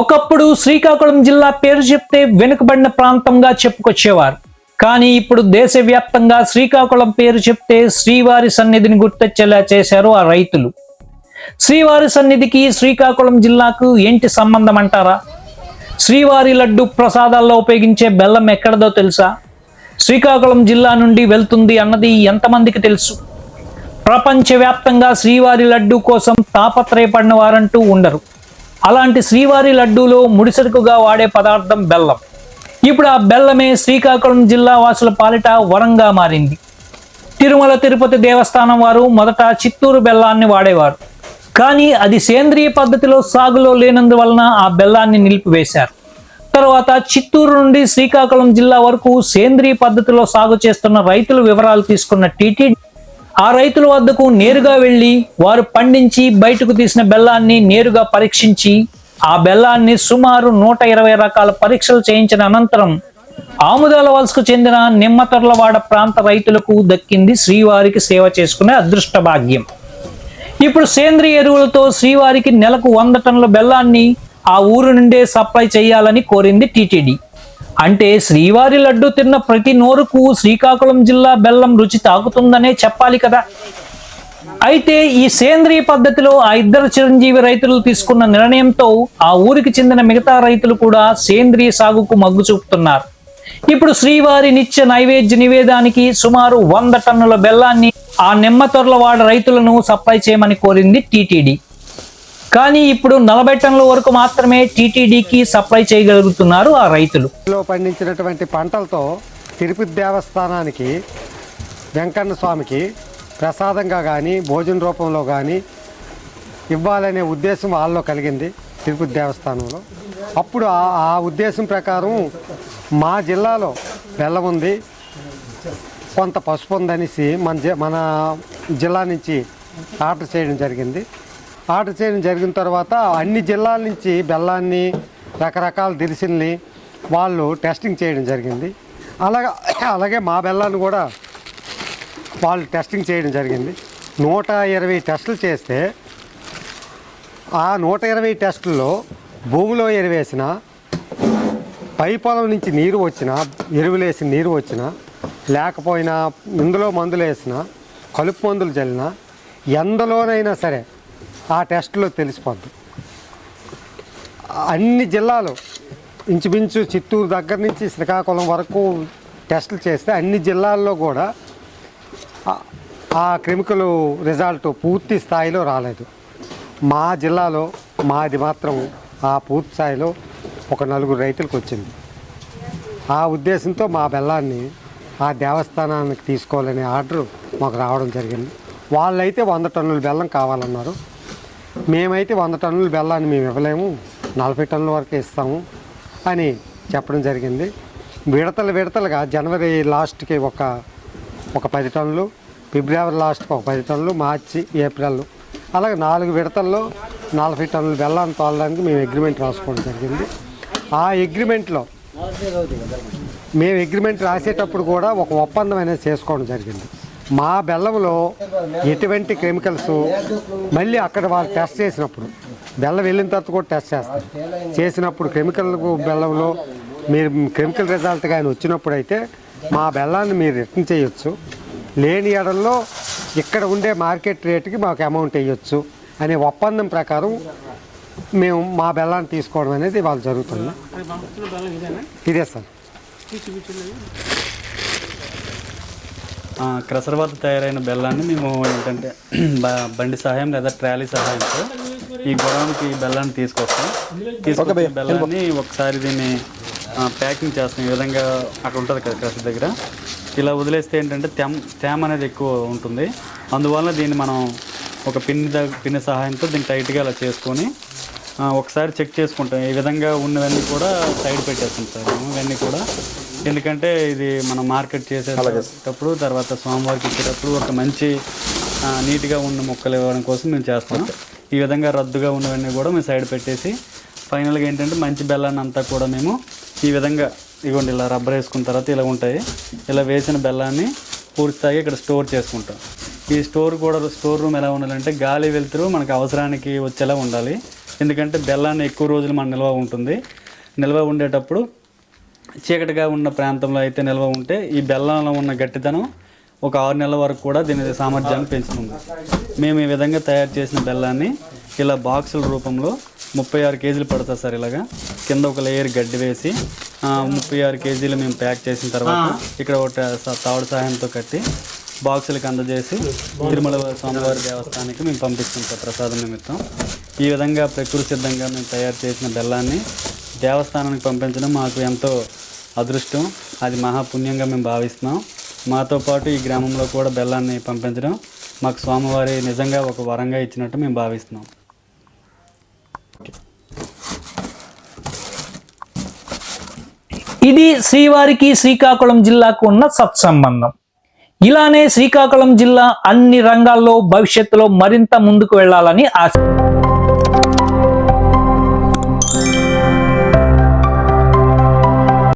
ఒకప్పుడు శ్రీకాకుళం జిల్లా పేరు చెప్తే వెనుకబడిన ప్రాంతంగా చెప్పుకొచ్చేవారు. కానీ ఇప్పుడు దేశవ్యాప్తంగా శ్రీకాకుళం పేరు చెప్తే శ్రీవారి సన్నిధిని గుర్తొచ్చేలా చేశారు ఆ రైతులు. శ్రీవారి సన్నిధికి శ్రీకాకుళం జిల్లాకు ఏంటి సంబంధం అంటారా? శ్రీవారి లడ్డు ప్రసాదాల్లో ఉపయోగించే బెల్లం ఎక్కడదో తెలుసా? శ్రీకాకుళం జిల్లా నుండి వెళ్తుంది అన్నది ఎంతమందికి తెలుసు? ప్రపంచవ్యాప్తంగా శ్రీవారి లడ్డు కోసం తాపత్రయపడిన వారంటూ ఉండరు. అలాంటి శ్రీవారి లడ్డూలో ముడిసరుకుగా వాడే పదార్థం బెల్లం. ఇప్పుడు ఆ బెల్లమే శ్రీకాకుళం జిల్లా వాసుల పాలిట వరంగా మారింది. తిరుమల తిరుపతి దేవస్థానం వారు మొదట చిత్తూరు బెల్లాన్ని వాడేవారు. కానీ అది సేంద్రియ పద్ధతిలో సాగులో లేనందువలన ఆ బెల్లాన్ని నిలిపివేశారు. తర్వాత చిత్తూరు నుండి శ్రీకాకుళం జిల్లా వరకు సేంద్రియ పద్ధతిలో సాగు చేస్తున్న రైతుల వివరాలు తీసుకున్న టీటీడీ ఆ రైతుల వద్దకు నేరుగా వెళ్ళి వారు పండించి బయటకు తీసిన బెల్లాన్ని నేరుగా పరీక్షించి ఆ బెల్లాన్ని సుమారు నూట ఇరవై రకాల పరీక్షలు చేయించిన అనంతరం ఆముదాల వలసకు చెందిన నిమ్మతర్లవాడ ప్రాంత రైతులకు దక్కింది శ్రీవారికి సేవ చేసుకునే అదృష్ట భాగ్యం. ఇప్పుడు సేంద్రియ ఎరువులతో శ్రీవారికి నెలకు వంద టన్నుల బెల్లాన్ని ఆ ఊరు నుండే సప్లై చేయాలని కోరింది టీటీడీ. అంటే శ్రీవారి లడ్డు తిన్న ప్రతి నోరుకు శ్రీకాకుళం జిల్లా బెల్లం రుచి తాకుతుందనే చెప్పాలి కదా. అయితే ఈ సేంద్రియ పద్ధతిలో ఆ ఇద్దరు చిరంజీవి రైతులు తీసుకున్న నిర్ణయంతో ఆ ఊరికి చెందిన మిగతా రైతులు కూడా సేంద్రియ సాగుకు మగ్గు చూపుతున్నారు. ఇప్పుడు శ్రీవారి నిత్య నైవేద్య నివేదానికి సుమారు వంద టన్నుల బెల్లాన్ని ఆ నిమ్మతొర్లవాడ రైతులను సప్లై చేయమని కోరింది టీటీడీ. కానీ ఇప్పుడు నలభై టన్నుల వరకు మాత్రమే టీటీడీకి సప్లై చేయగలుగుతున్నారు ఆ రైతులు. పండించినటువంటి పంటలతో తిరుపతి దేవస్థానానికి వెంకన్న స్వామికి ప్రసాదంగా కానీ భోజన రూపంలో కానీ ఇవ్వాలనే ఉద్దేశం వాళ్ళలో కలిగింది తిరుపతి దేవస్థానంలో. అప్పుడు ఆ ఆ ఉద్దేశం ప్రకారం మా జిల్లాలో బెల్లం ఉంది కొంత పసుపు ఉందనేసి మన జి- మన జిల్లా నుంచి ఆర్డర్ చేయడం జరిగింది. ఆర్డర్ చేయడం జరిగిన తర్వాత అన్ని జిల్లాల నుంచి బెల్లాన్ని రకరకాల దిరిసిల్ని వాళ్ళు టెస్టింగ్ చేయడం జరిగింది. అలాగా అలాగే మా బెల్లాన్ని కూడా వాళ్ళు టెస్టింగ్ చేయడం జరిగింది. నూట ఇరవై టెస్టులు చేస్తే ఆ నూట ఇరవై టెస్టుల్లో భూమిలో ఎరువేసిన పై పొలం నుంచి నీరు వచ్చిన ఎరువులేసి నీరు వచ్చిన లేకపోయినా ఇందులో మందులు వేసినా కలుపు మందులు చల్లినా ఎందలోనైనా సరే ఆ టెస్ట్లో తెలిసిపోద్ది. అన్ని జిల్లాలు ఇంచుమించు చిత్తూరు దగ్గర నుంచి శ్రీకాకుళం వరకు టెస్టులు చేస్తే అన్ని జిల్లాల్లో కూడా ఆ- ఆ కెమికల్ రిజల్ట్ పూర్తి స్థాయిలో రాలేదు. మా జిల్లాలో మాది మాత్రం ఆ పూర్తి స్థాయిలో ఒక నలుగురు రైతులకు వచ్చింది. ఆ ఉద్దేశంతో మా బెల్లాన్ని ఆ దేవస్థానానికి తీసుకోవాలనే ఆర్డర్ మాకు రావడం జరిగింది. వాళ్ళైతే వంద టన్నుల బెల్లం కావాలన్నారు. మేమైతే వంద టన్నుల బెల్లాన్ని మేము ఇవ్వలేము. నలభై టన్నుల వరకు ఇస్తాము అని చెప్పడం జరిగింది. విడతలు విడతలుగా జనవరి లాస్ట్కి ఒక ఒక పది టన్నులు ఫిబ్రవరి లాస్ట్కి ఒక పది టన్నులు మార్చి ఏప్రిల్ అలాగే నాలుగు విడతల్లో నలభై టన్నులు బెల్లాన్ని తోలడానికి మేము అగ్రిమెంట్ రాసుకోవడం జరిగింది. ఆ అగ్రిమెంట్లో మేము అగ్రిమెంట్ రాసేటప్పుడు కూడా ఒక ఒప్పందం అనేది చేసుకోవడం జరిగింది. మా బెల్లంలో ఎటువంటి కెమికల్స్ మళ్ళీ అక్కడ వాళ్ళు టెస్ట్ చేసినప్పుడు బెల్లం వెళ్ళిన తర్వాత కూడా టెస్ట్ చేస్తారు. చేసినప్పుడు కెమికల్ బెల్లంలో మీరు కెమికల్ రిజల్ట్ కానీ వచ్చినప్పుడు అయితే మా బెల్లాన్ని మీరు రిటర్న్ చేయొచ్చు. లేని ఎడల్లో ఇక్కడ ఉండే మార్కెట్ రేటుకి మాకు అమౌంట్ వేయొచ్చు అనే ఒప్పందం ప్రకారం మేము మా బెల్లాన్ని తీసుకోవడం అనేది వాళ్ళు జరుగుతుంది. ఇదే సార్. వద్ద తయారైన బెల్లాన్ని మేము ఏంటంటే బండి సహాయం లేదా ట్రాలీ సహాయంతో ఈ గొడవనికి బెల్లాన్ని తీసుకొస్తాం. తీసుకొచ్చి బెల్లాన్ని ఒకసారి దీన్ని ప్యాకింగ్ చేస్తాం. ఈ విధంగా అక్కడ ఉంటుంది కదా క్రషర్ దగ్గర. ఇలా వదిలేస్తే ఏంటంటే తేమ తేమ అనేది ఎక్కువ ఉంటుంది. అందువల్ల దీన్ని మనం ఒక పిన్ని పిన్ని సహాయంతో దీన్ని టైట్గా అలా చేసుకొని ఒకసారి చెక్ చేసుకుంటాం. ఈ విధంగా ఉన్నవన్నీ కూడా సైడ్ పెట్టేస్తాం సార్. మేము ఇవన్నీ కూడా ఎందుకంటే ఇది మనం మార్కెట్ చేసేటప్పుడు తర్వాత స్వామివారికి ఇచ్చేటప్పుడు ఒక మంచి నీట్గా ఉన్న మొక్కలు ఇవ్వడం కోసం మేము చేస్తాం ఈ విధంగా రద్దుగా ఉన్నవన్నీ కూడా మేము సైడ్ పెట్టేసి ఫైనల్గా ఏంటంటే మంచి బెల్లాన్ని అంతా కూడా మేము ఈ విధంగా ఇగోండి ఇలా రబ్బర్ వేసుకున్న తర్వాత ఇలా ఉంటాయి. ఇలా వేసిన బెల్లాన్ని పూర్తిగా ఇక్కడ స్టోర్ చేసుకుంటాం. ఈ స్టోర్ కూడా స్టోర్ రూమ్ ఎలా ఉండాలంటే గాలి వెలుతురు మనకు అవసరానికి వచ్చేలా ఉండాలి. ఎందుకంటే బెల్లాన్ని ఎక్కువ రోజులు మన నిల్వ ఉంటుంది. నిల్వ ఉండేటప్పుడు చీకటిగా ఉన్న ప్రాంతంలో అయితే నిల్వ ఉంటే ఈ బెల్లంలో ఉన్న గట్టిదనం ఒక ఆరు నెలల వరకు కూడా దీని సామర్థ్యాన్ని పెంచుతుంది. మేము ఈ విధంగా తయారు చేసిన బెల్లాన్ని ఇలా బాక్సుల రూపంలో ముప్పై ఆరు కేజీలు పడుతుంది సార్ ఇలాగా. కింద ఒక లేయర్ గడ్డి వేసి ముప్పై ఆరు కేజీలు మేము ప్యాక్ చేసిన తర్వాత ఇక్కడ ఒక తాడు సహాయంతో కట్టి బాక్సులకు అందజేసి తిరుమల స్వామివారి దేవస్థానానికి మేము పంపిస్తాం సార్ ప్రసాదం నిమిత్తం. ఈ విధంగా ప్రకృతి సిద్ధంగా మేము తయారు చేసిన బెల్లాన్ని దేవస్థానానికి పంపించడం మాకు ఎంతో అదృష్టం. అది మహాపుణ్యంగా మేము భావిస్తున్నాం. మాతో పాటు ఈ గ్రామంలో కూడా బెల్లాన్ని పంపించడం మాకు స్వామివారి నిజంగా ఒక వరంగా ఇచ్చినట్టు మేము భావిస్తున్నాం. ఇది శ్రీవారికి శ్రీకాకుళం జిల్లాకు ఉన్న సత్సంబంధం. ఇలానే శ్రీకాకుళం జిల్లా అన్ని రంగాల్లో భవిష్యత్తులో మరింత ముందుకు వెళ్ళాలని ఆశ